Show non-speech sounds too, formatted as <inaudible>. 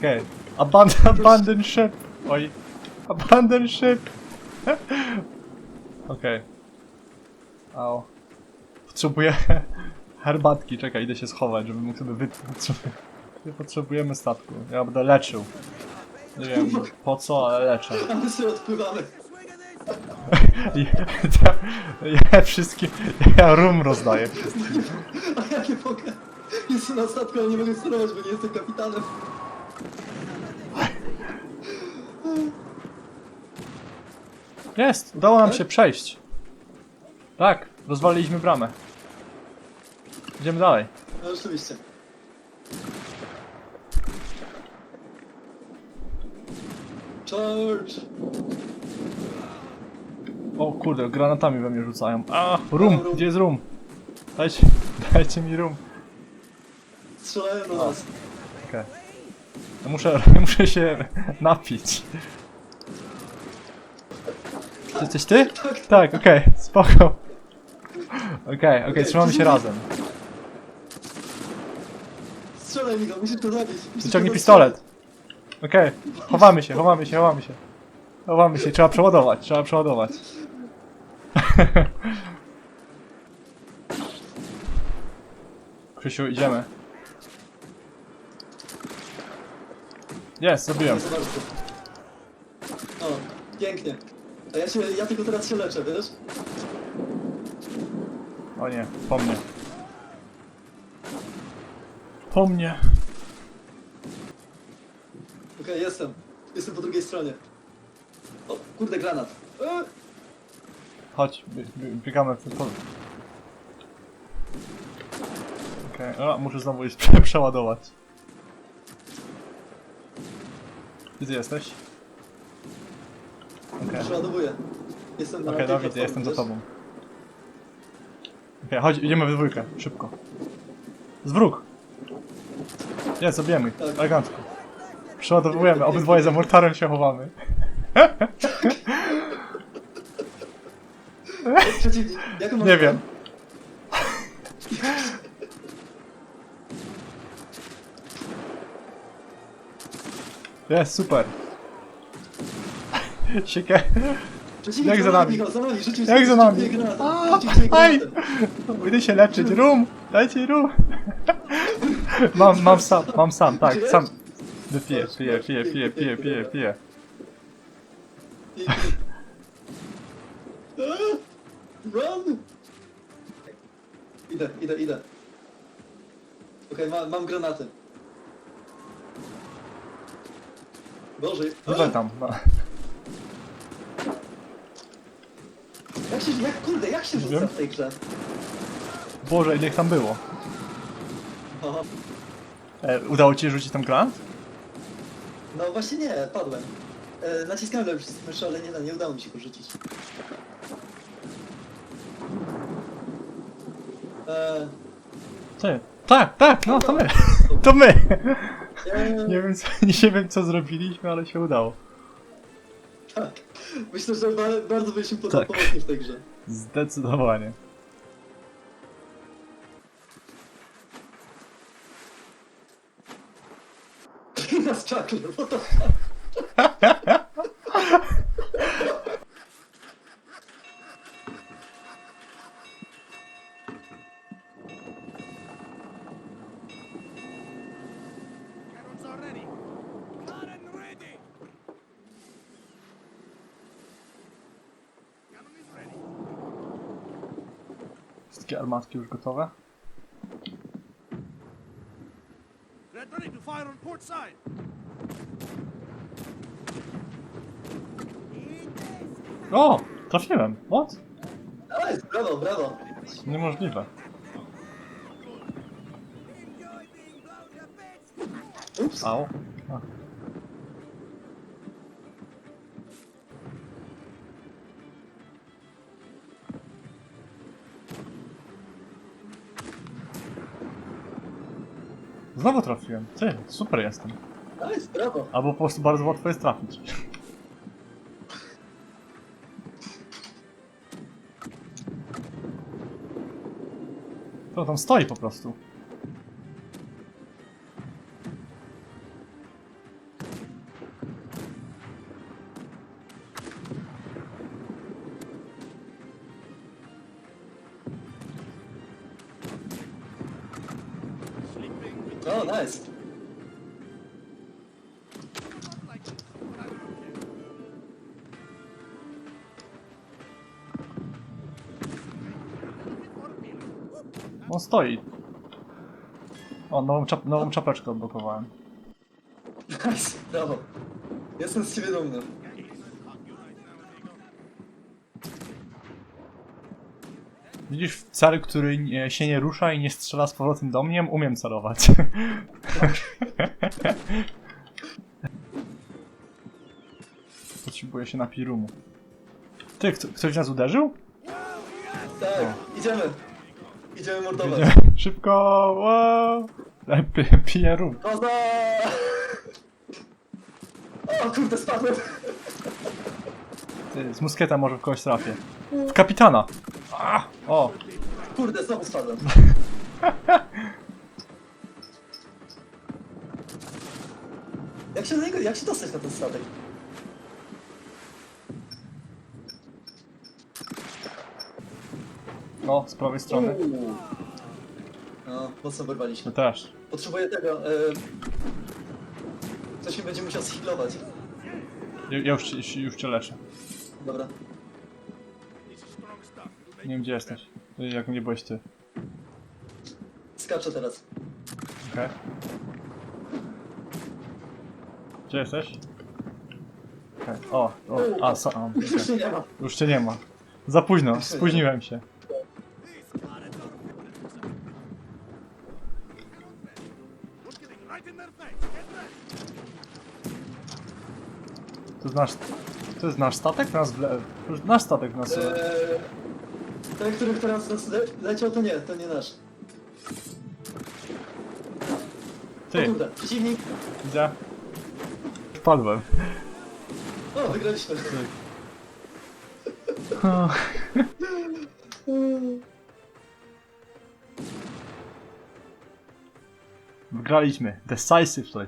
Okej. Abandon, abandon ship. Oj. Abandon ship. <laughs> Okej. Au. Potrzebuję <laughs> herbatki. Czekaj, idę się schować, żeby mógł sobie wypić. Nie potrzebujemy statku. Ja będę leczył. Nie wiem po co, ale leczę. <laughs> A my sobie odpływamy. Ja, ja wszystkim. Ja rum rozdaję wszystkim. A ja nie mogę. Jestem na statku, ale nie mogę sterować, bo nie jestem kapitanem. Jest! Udało nam się przejść. Tak, rozwaliliśmy bramę. Idziemy dalej. No rzeczywiście. Charge! O kurde, granatami we mnie rzucają. A, rum! rum. Gdzie jest rum? Dajcie, <laughs> dajcie mi rum. Strzelają do nas. Okej. Ja muszę, <laughs> muszę się napić. Jesteś ty? Tak, okej, spoko. Okej, okej, trzymamy się razem. Strzelaj mi go, musisz to zabić. Musisz Wyciągnij go pistolet. Okej, chowamy się, chowamy się, chowamy się. Chowamy się, trzeba przeładować, trzeba przeładować. <laughs> Krzysiu, idziemy. Jest, zrobiłem. O, pięknie. A ja się, ja tylko teraz się leczę, wiesz? O nie, po mnie. Po mnie. Okej, jestem. Jestem po drugiej stronie. O, kurde, granat. E, Chodź, bie- bie- biegamy w po... Okej, okay. muszę znowu iść prze <laughs> przeładować. Gdzie ty jesteś? Okej, Przeładowuję. Jestem na okej, tej jestem za tobą. Okej, chodź, idziemy we dwójkę, szybko. Zwróg! Nie, zabijemy ich, Tak. elegancko. Przeładowujemy, obydwoje za mortarem się chowamy. Jak Nie wiem. <laughs> Jest, super. Przeciwnik Jak za nami? Jak za nami? Aj! Idę się leczyć. Rum! Dajcie rum! Mam, mam sam, mam sam, tak, sam. Piję, piję, piję, piję, piję, piję, piję. Run! Idę, idę, idę. Okej, ma, mam granaty. Boże, Rzucaj tam. no. Jak się, jak, kurde, jak się rzuca wiem. w tej grze? Boże, ile ich tam było? E, udało ci się rzucić tam granat? No właśnie nie, padłem. E, naciskałem lewy przycisk myszy, ale nie, nie udało mi się go rzucić. E, Ty. Tak, tak, no to my. <laughs> To my. e, Nie wiem, co, nie wiem co zrobiliśmy, ale się udało. Tak. Myślę, że ba bardzo byliśmy Tak. tak. pomocni w tej grze. Zdecydowanie. <laughs> Nas czakle, what the <laughs> Wszystkie armatki już gotowe? O! Trafiłem. What? Brawo, brawo. Niemożliwe. Ups. Au. A. Znowu trafiłem. Ty, super jestem. Nice, brawo. Albo po prostu bardzo łatwo jest trafić. To tam stoi po prostu. O, nice. On stoi. O, nową, czap nową czapeczkę odblokowałem. Nice, brawo. Jestem z ciebie dumny. Widzisz, cel, który nie, się nie rusza i nie strzela z powrotem do mnie, umiem celować. <laughs> Potrzebuję się napić rumu. Ty, kto, ktoś nas uderzył? Tak, idziemy. Idziemy mordować. Idziemy. Szybko! Wow! Piję rum. Koza! O kurde, spadłem. Ty, z muskieta może w kogoś trafię. W kapitana! A, o! Kurde, znowu spadłem. <laughs> Jak się do niego, jak się dostać na ten statek? No, z prawej strony. Uuu. No, mocno wyrwaliśmy. My też. Potrzebuję tego, e... Ktoś mi będzie musiał zhealować. Ja, ja już, ci- już cię leczę. Dobra. Nie wiem gdzie jesteś. Jak nie byłeś ty. Skaczę teraz. Okej. Gdzie jesteś? Okej. O, o, a, sa, a okej. Już <laughs> mnie nie ma. Już cię nie ma. Za późno, spóźniłem się. To jest nasz, to jest nasz statek? Nas wle... Nasz statek nas... Eee, ten, który teraz nas le leciał, to nie, to nie nasz. O Ty, kurde, przeciwnik. widzę. Wpadłem. O, wygraliśmy. Wygraliśmy. Decisively.